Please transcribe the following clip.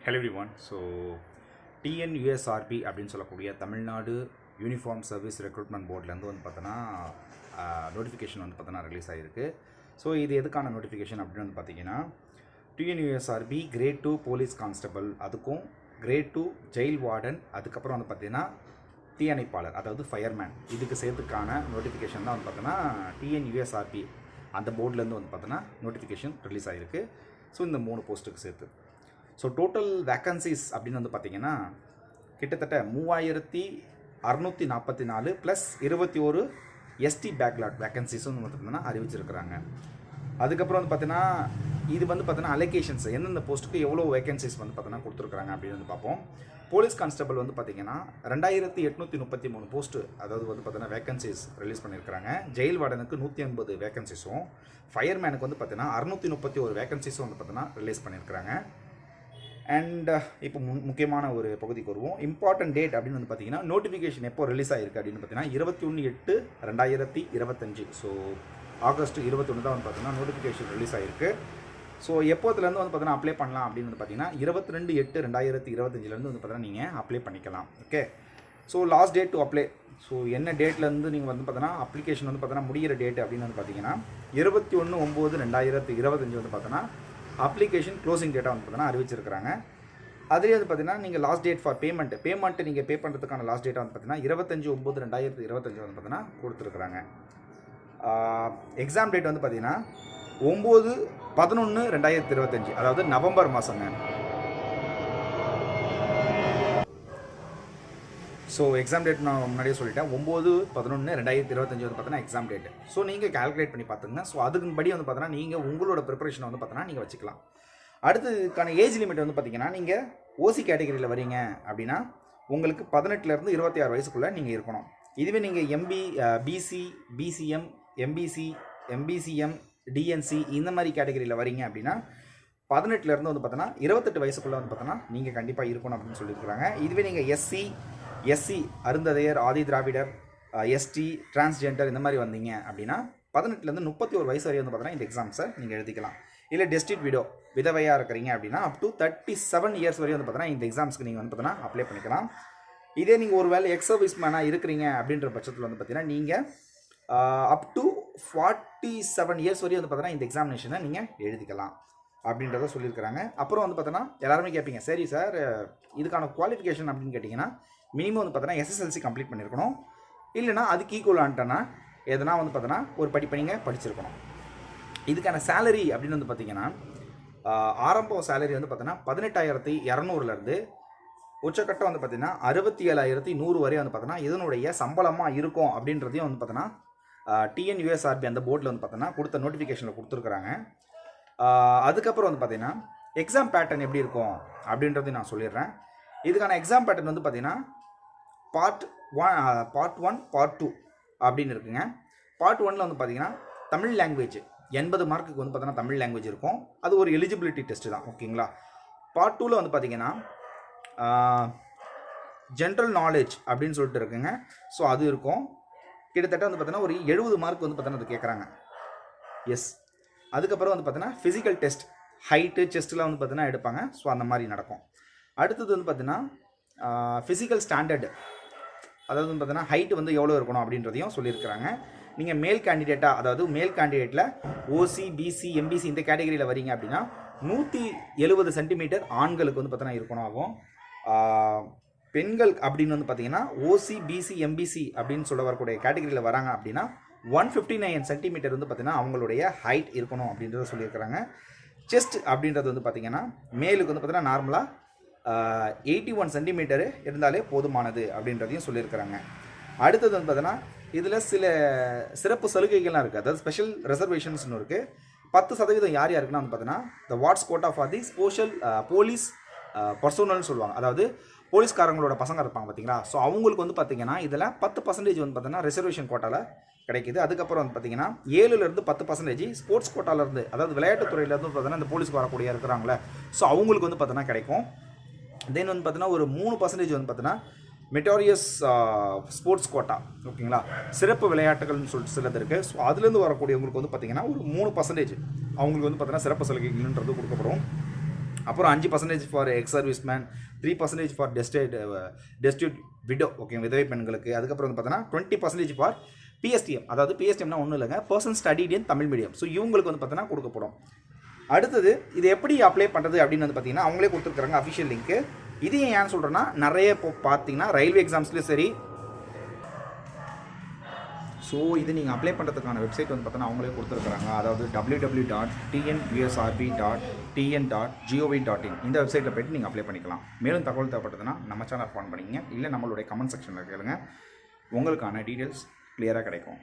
Hello everyone so TNUSRB அப்படின்னு சொல்லக்கூடிய Tamil Nadu uniform service recruitment போர்ட்லேருந்து வந்து பார்த்தோன்னா நோட்டிஃபிகேஷன் வந்து பார்த்தோன்னா ரிலீஸ் ஆகிருக்கு ஸோ இது எதுக்கான நோட்டிஃபிகேஷன் அப்படின்னு வந்து பார்த்தீங்கன்னா TNUSRB grade two police constable அதுக்கும் கிரேட் டூ ஜெயில் வார்டன் அதுக்கப்புறம் வந்து பார்த்தீங்கன்னா தீயணைப்பாளர் அதாவது ஃபயர்மேன் இதுக்கு சேர்த்துக்கான நோட்டிஃபிகேஷன் தான் வந்து பார்த்தோன்னா டிஎன்யூஎஸ்ஆர்பி அந்த போர்ட்லேருந்து வந்து பார்த்தோன்னா நோட்டிஃபிகேஷன் ரிலீஸ் ஆகிருக்கு ஸோ இந்த மூணு போஸ்ட்டுக்கு சேர்த்து. ஸோ டோட்டல் வேக்கன்சிஸ் அப்படின்னு வந்து பார்த்தீங்கன்னா கிட்டத்தட்ட மூவாயிரத்தி அறநூற்றி நாற்பத்தி நாலு ப்ளஸ் இருபத்தி ஒரு எஸ்டி பேக்லாட் வேக்கன்சிஸும் வந்து பார்த்தீங்கன்னா அறிவிச்சிருக்கிறாங்க. அதுக்கப்புறம் வந்து பார்த்தீங்கன்னா இது வந்து பார்த்தீங்கன்னா அலோகேஷன்ஸ் எந்தெந்த போஸ்ட்டுக்கு எவ்வளோ வேகன்சிஸ் வந்து பார்த்தீங்கன்னா கொடுத்துருக்காங்க அப்படின்னு வந்து பார்ப்போம் போலீஸ் கான்ஸ்டபிள் வந்து பார்த்தீங்கன்னா ரெண்டாயிரத்தி எட்நூற்றி முப்பத்தி மூணு போஸ்ட்டு அதாவது வந்து பார்த்தீங்கன்னா வேகன்சிஸ் ரிலீஸ் பண்ணியிருக்காங்க ஜெயில் வார்டனுக்கு நூற்றி ஐம்பது வேகன்சிஸும் ஃபயர்மேனுக்கு வந்து பார்த்தீங்கன்னா அறுநூற்றி முப்பத்தி ஒரு வேகன்சிஸும் வந்து பார்த்தீங்கன்னா ரிலீஸ் பண்ணியிருக்காங்க அண்ட் இப்போ முன் முக்கியமான ஒரு பகுதிக்கு வருவோம் இம்பார்ட்டன்ட் டேட் அப்படின்னு வந்து பார்த்தீங்கன்னா நோட்டிஃபிகேஷன் எப்போ ரிலீஸ் ஆயிருக்கு அப்படின்னு பார்த்தீங்கன்னா இருபத்தி ஒன்று எட்டு ரெண்டாயிரத்தி இருபத்தஞ்சு ஸோ ஆகஸ்ட் இருபத்தொன்று தான் வந்து பார்த்தீங்கன்னா நோட்டிஃபிகேஷன் ரிலீஸ் ஆயிருக்கு ஸோ எப்போதுலேருந்து வந்து பார்த்தீங்கன்னா அப்ளை பண்ணலாம் அப்படின்னு வந்து பார்த்தீங்கன்னா இருபத்தி ரெண்டு எட்டு ரெண்டாயிரத்தி இருபத்தஞ்சிலேருந்து வந்து பார்த்தீங்கன்னா நீங்கள் அப்ளை பண்ணிக்கலாம் okay so last date to apply so என்ன டேட்லேருந்து நீங்கள் வந்து பார்த்தீங்கன்னா அப்ளிகேஷன் வந்து பார்த்தீங்கன்னா முடிகிற டேட் அப்படின்னு வந்து பார்த்தீங்கன்னா இருபத்தி ஒன்று ஒம்பது ரெண்டாயிரத்தி இருபத்தஞ்சி வந்து பார்த்தீங்கன்னா அப்ளிகேஷன் க்ளோசிங் டேட்டா வந்து பார்த்தீங்கன்னா அறிவிச்சிருக்கிறாங்க. அதுலேயே வந்து பார்த்தீங்கன்னா நீங்கள் last date for payment payment நீங்கள் பே பண்ணுறதுக்கான லாஸ்ட் டேட்டா வந்து பார்த்தீங்கன்னா இருபத்தஞ்சு ஒம்பது ரெண்டாயிரத்தி இருபத்தஞ்சு வந்து பார்த்தீங்கன்னா கொடுத்துருக்குறாங்க. எக்ஸாம் டேட் வந்து பார்த்தீங்கன்னா ஒம்பது பதினொன்று ரெண்டாயிரத்தி இருபத்தஞ்சி அதாவது நவம்பர் மாதங்க ஸோ எக்ஸாம் டேட் நான் முன்னாடியே சொல்லிட்டேன். ஒம்பது பதினொன்று ரெண்டாயிரத்தி இருபத்தஞ்சி வந்து பார்த்தீங்கன்னா எக்ஸாம் டேட் ஸோ நீங்கள் கால்குலேட் பண்ணி பார்த்துங்க ஸோ அதுக்குபடி வந்து பார்த்தீங்கன்னா நீங்கள் உங்களோட ப்ரிப்பரேஷனை வந்து பார்த்தீங்கன்னா நீங்கள் வச்சுக்கலாம். அடுத்ததுக்கான ஏஜ் லிமிட் வந்து பார்த்தீங்கன்னா நீங்கள் ஓசி கேட்டகரியில் வரீங்க அப்படின்னா உங்களுக்கு பதினெட்டுலேருந்து இருபத்தி ஆறு வயசுக்குள்ளே நீங்கள் இருக்கணும். இதுவே நீங்கள் MB BC BCM MBC MBCM DNC இந்த மாதிரி கேட்டகரியில் வரீங்க அப்படின்னா பதினெட்டுலேருந்து வந்து பார்த்தோன்னா இருபத்தெட்டு வயசுக்குள்ளே வந்து பார்த்தோன்னா நீங்கள் கண்டிப்பாக இருக்கணும் அப்படின்னு சொல்லியிருக்கிறாங்க. இதுவே நீங்கள் SC SC Arunthathiyar Adi Dravidar ST transgender இந்த மாதிரி வந்தீங்க அப்படின்னா பதினெட்டுலேருந்து முப்பத்தி ஒரு வயசு வரையும் வந்து பார்த்தீங்கன்னா இந்த எக்ஸாம்ஸை நீங்கள் எழுதிக்கலாம். இல்லை டெஸ்டிட் விடோ விதவையாக இருக்கிறீங்க அப்படின்னா up to thirty seven years வரையும் வந்து பார்த்தீங்கன்னா இந்த எக்ஸாம்ஸ்க்கு நீங்கள் வந்து பார்த்தீங்கன்னா அப்ளை பண்ணிக்கலாம். இதே நீங்கள் ஒரு வேலை எக்ஸ் சர்வீஸ் மேனாக இருக்கிறீங்க அப்படின்ற பட்சத்தில் வந்து பார்த்தீங்கன்னா நீங்கள் up to forty seven years வரையும் வந்து பார்த்தீங்கன்னா இந்த எக்ஸாமினேஷனை நீங்கள் எழுதிக்கலாம் அப்படின்றத சொல்லியிருக்கிறாங்க. அப்புறம் வந்து பார்த்தோன்னா எல்லாருமே கேட்பீங்க சரி சார் இதுக்கான குவாலிஃபிகேஷன் அப்படின்னு கேட்டிங்கன்னா மினிமம் வந்து பார்த்தோன்னா எஸ்எஸ்எல்சி கம்ப்ளீட் பண்ணியிருக்கணும். இல்லைனா அதுக்கு ஈக்குவலான்ட்டனா எதனா வந்து பார்த்தோன்னா ஒரு படிப்பை நீங்கள் படிச்சிருக்கணும். இதுக்கான சேலரி அப்படின்னு வந்து பார்த்தீங்கன்னா ஆரம்ப சேலரி வந்து பார்த்தோன்னா பதினெட்டாயிரத்தி இரநூறுலேருந்து உச்சக்கட்டம் வந்து பார்த்திங்கன்னா அறுபத்தி ஏழாயிரத்தி நூறு வரை வந்து பார்த்தோன்னா இதனுடைய சம்பளமாக இருக்கும் அப்படின்றதையும் வந்து பார்த்தோன்னா டிஎன்யூஎஸ்ஆர்பி அந்த போர்டில் வந்து பார்த்தோன்னா கொடுத்த நோட்டிஃபிகேஷனில் கொடுத்துருக்குறாங்க. அதுக்கப்புறம் வந்து பார்த்தீங்கன்னா எக்ஸாம் பேட்டர்ன் எப்படி இருக்கும் அப்படின்றதையும் நான் சொல்லிடுறேன். இதுக்கான எக்ஸாம் பேட்டர்ன் வந்து பார்த்தீங்கன்னா part one part one part two அப்படின்னு இருக்குங்க. பார்ட் ஒனில் வந்து பார்த்தீங்கன்னா தமிழ் லாங்குவேஜ் எண்பது மார்க்குக்கு வந்து பார்த்தீங்கன்னா தமிழ் லாங்குவேஜ் இருக்கும். அது ஒரு எலிஜிபிலிட்டி டெஸ்ட்டு தான் ஓகேங்களா? பார்ட் டூவில் வந்து பார்த்தீங்கன்னா ஜென்ரல் நாலேஜ் அப்படின்னு சொல்லிட்டு இருக்குங்க. ஸோ அது இருக்கும். கிட்டத்தட்ட வந்து பார்த்தீங்கன்னா ஒரு எழுபது மார்க் வந்து பார்த்தீங்கன்னா அது கேட்குறாங்க எஸ் அதுக்கப்புறம் வந்து பார்த்தீங்கன்னா ஃபிசிக்கல் டெஸ்ட் ஹைட்டு செஸ்ட்லாம் வந்து பார்த்தீங்கன்னா எடுப்பாங்க. ஸோ அந்த மாதிரி நடக்கும். அடுத்தது வந்து பார்த்தீங்கன்னா ஃபிசிக்கல் ஸ்டாண்டர்டு அதாவது வந்து பார்த்தீங்கன்னா ஹைட் வந்து எவ்வளோ இருக்கணும் அப்படின்றதையும் சொல்லியிருக்கிறாங்க. நீங்கள் மேல் கேண்டிடேட்டாக அதாவது மேல் கேண்டிடேட்டில் ஓசி பிசி எம்பிசி இந்த கேட்டகரியில் வரீங்க அப்படின்னா நூற்றி எழுபது சென்டிமீட்டர் ஆண்களுக்கு வந்து பார்த்தீங்கன்னா இருக்கணும் ஆகும். பெண்கள் அப்படின்னு வந்து பார்த்தீங்கன்னா ஓசி பிசி எம்பிசி அப்படின்னு சொல்ல வரக்கூடிய கேட்டகரியில் வராங்க அப்படின்னா ஒன் ஃபிஃப்டி நைன் சென்டிமீட்டர் வந்து பார்த்தீங்கன்னா அவங்களுடைய ஹைட் இருக்கணும் அப்படின்றத சொல்லியிருக்கிறாங்க. செஸ்ட் அப்படின்றது வந்து பார்த்தீங்கன்னா மேலுக்கு வந்து பார்த்தீங்கன்னா நார்மலாக எயிட்டி ஒன் சென்டிமீட்டரு இருந்தாலே போதுமானது அப்படின்றதையும் சொல்லியிருக்கிறாங்க. அடுத்தது வந்து பார்த்தீங்கன்னா இதில் சில சிறப்பு சலுகைகள்லாம் இருக்குது அதாவது ஸ்பெஷல் ரிசர்வேஷன்ஸ்னு இருக்குது பத்து சதவீதம் யார் யாருக்குன்னா வந்து பார்த்தீங்கன்னா the what's quota for the special police பர்சோனல்னு சொல்லுவாங்க. அதாவது போலீஸ்காரங்களோட பசங்க இருப்பாங்க பார்த்தீங்களா ஸோ அவங்களுக்கு வந்து பார்த்தீங்கன்னா இதில் பத்து பர்சன்டேஜ் வந்து பார்த்தீங்கன்னா ரிசர்வேஷன் கோட்டாவில் கிடைக்குது. அதுக்கப்புறம் வந்து பார்த்தீங்கன்னா ஏழுலேருந்து பத்து பர்சன்டேஜ் ஸ்போர்ட்ஸ் கோட்டாலேருந்து அதாவது விளையாட்டுத்துறையிலேருந்து பார்த்தீங்கன்னா இந்த போலீஸ்க்கு வரக்கூடிய இருக்கிறாங்களே ஸோ அவங்களுக்கு வந்து பார்த்தீங்கன்னா கிடைக்கும். தென் வந்து பார்த்தீங்கன்னா ஒரு மூணு பர்சன்டேஜ் வந்து பார்த்தீங்கன்னா மெட்டோரியஸ் ஸ்போர்ட்ஸ் கோட்டா ஓகேங்களா சிறப்பு விளையாட்டுகள்னு சொல்லிட்டு சிலது இருக்குது ஸோ அதுலேருந்து வரக்கூடியவங்களுக்கு வந்து பார்த்தீங்கன்னா ஒரு மூணு பர்சன்டேஜ் அவங்களுக்கு வந்து பார்த்தீங்கன்னா சிறப்பு சலுகைகள்ன்றது கொடுக்கப்படும். அப்புறம் அஞ்சு percentage for ex service man three percentage for டெஸ்டேட் destitute widow okay விதவை பெண்களுக்கு. அதுக்கப்புறம் வந்து பார்த்தீங்கன்னா டுவெண்ட்டி பர்சன்டேஜ் ஃபார் பிஎஸ்டிஎம் அதாவது பிஎஸ்டிஎம்னா ஒன்றும் இல்லைங்க. Person studied in Tamil medium so இவங்களுக்கு வந்து பார்த்தோன்னா கொடுக்கப்படும். அடுத்தது இது எப்படி அப்ளை பண்ணுறது அப்படின்னு வந்து பார்த்தீங்கன்னா அவங்களே கொடுத்துருக்குறாங்க அஃபிஷியல் லிங்க்கு இது ஏன் சொல்கிறேன்னா நிறைய இப்போ பார்த்தீங்கன்னா ரயில்வே எக்ஸாம்ஸ்லேயும் சரி. ஸோ இது நீங்கள் அப்ளை பண்ணுறதுக்கான வெப்சைட் வந்து பார்த்தோன்னா அவங்களே கொடுத்துருக்குறாங்க. அதாவது W W dot TNUSRB dot TN dot GOV dot in இந்த வெப்சைட்டில் போய்ட்டு நீங்கள் அப்ளை பண்ணிக்கலாம். மேலும் தகவல் தேவைப்பட்டதுன்னா நம்ம சேனல் ஃபோன் பண்ணிங்க இல்லை நம்மளுடைய கமெண்ட் செக்ஷனில் கேளுங்க. உங்களுக்கான டீட்டெயில்ஸ் கிளியராக கிடைக்கும்.